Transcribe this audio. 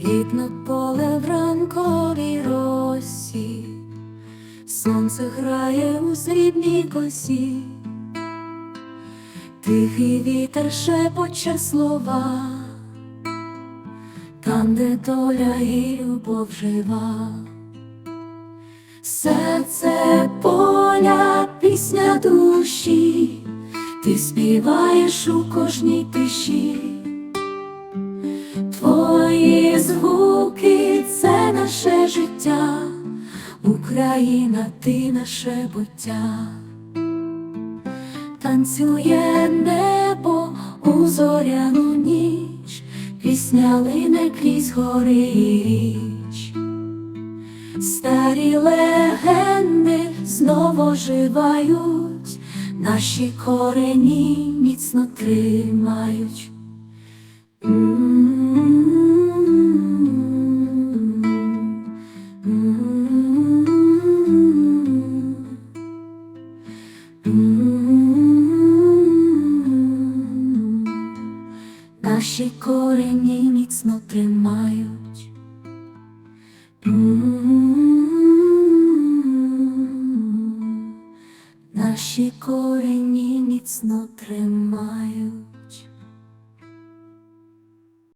Квітне поле в ранковій росі, сонце грає у срібній косі, тихий вітер шепоче слова, там, де доля і любов жива. Серце поля, пісня душі, ти співаєш у кожній тиші. Україна, ти наше буття, танцює небо у зоряну ніч, пісня лине крізь гори і річ. Старі легенди знову живають, наші корені міцно тримають. Наші корені міцно тримають. Наші корені міцно тримають.